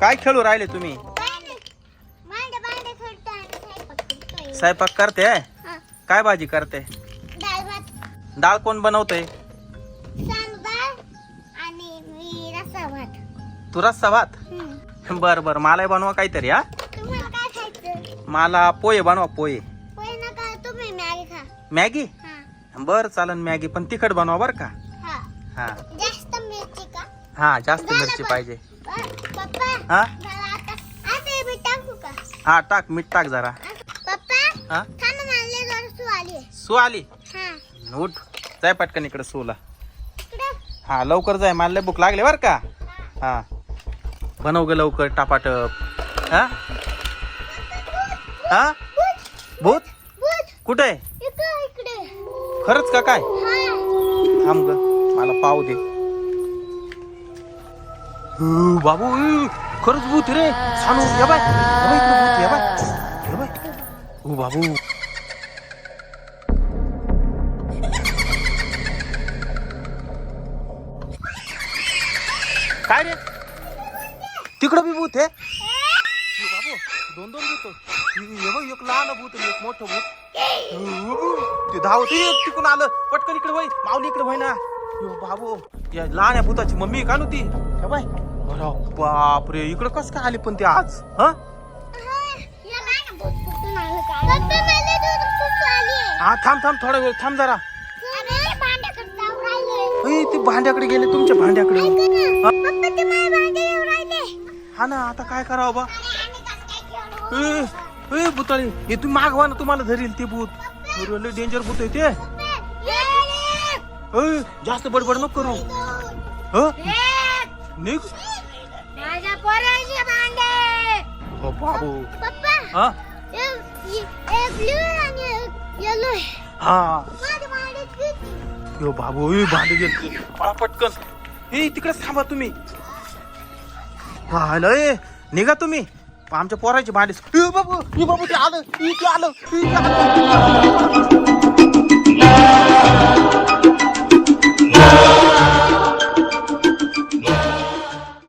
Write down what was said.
काय खेळू राहिले तुम्ही? स्वयंपाक करते? हा, काय भाजी करते? डाळ कोण बनवते तू रस्सा भात. बर बर. मलाही बनवा काहीतरी हा. मला पोहे बनवा पोहे. मॅगी हा. बर चालन मॅगी. पण तिखट बनवा बर का? हा. हा. जास्त मिरची का? हा जास्त झालं मिरची पण. पाहिजे हा? हे टाकू हा मीठ टाक जरा. हा? सू आली हा. उठ जाय पटकन इकडे सूला. हा लवकर जाय मला भूक लागली बर का? हा. बनव ग लवकर टापाटप. हा? हा? भूत? कुठे? खरंच का काय? हा. थांब ग मला पाव दे. बाबू खरंच भूत रे सांगू या बाय या बाय या बाय ओ बाबू काय रे तिकडं बी भूत आहे बाबू दोन दोन भूत हे एक लहान भूत एक मोठं भूत ते धावत ए, तिकडून आलं पटकन इकडे वय माऊली इकडे वय ना बाबू या लहान भूताची मम्मी का नव्हती बाय. अरे बापरे इकडे कस काय आली पण ती आज? हा? हा थांब थांब थोडा वेळ थांब जरा. ए, ते भांड्याकडे गेले तुमच्या भांड्याकडे. हा? ते हा ना आता काय करावं बा? ए ए भूताळी हे तुम्ही मागवा ना तुम्हाला धरील ते भूत. अरे, लय डेंजर भूत आहे ते. ये. ए, जास्त बडबड नको करू. ह. निघ. माझ्या पोराचे भांडे. हो बाबू. पप्पा हा? एक आणि येलो हा? यो बाबू ए भांडे गेल पळा पटकन. ए तिकडे थांबा तुम्ही. हा ए निघा तुम्ही. आमच्या पोराची भांडी ए बाबू ए बाबू ते आलं ए, ते आलं ए, ते आलं.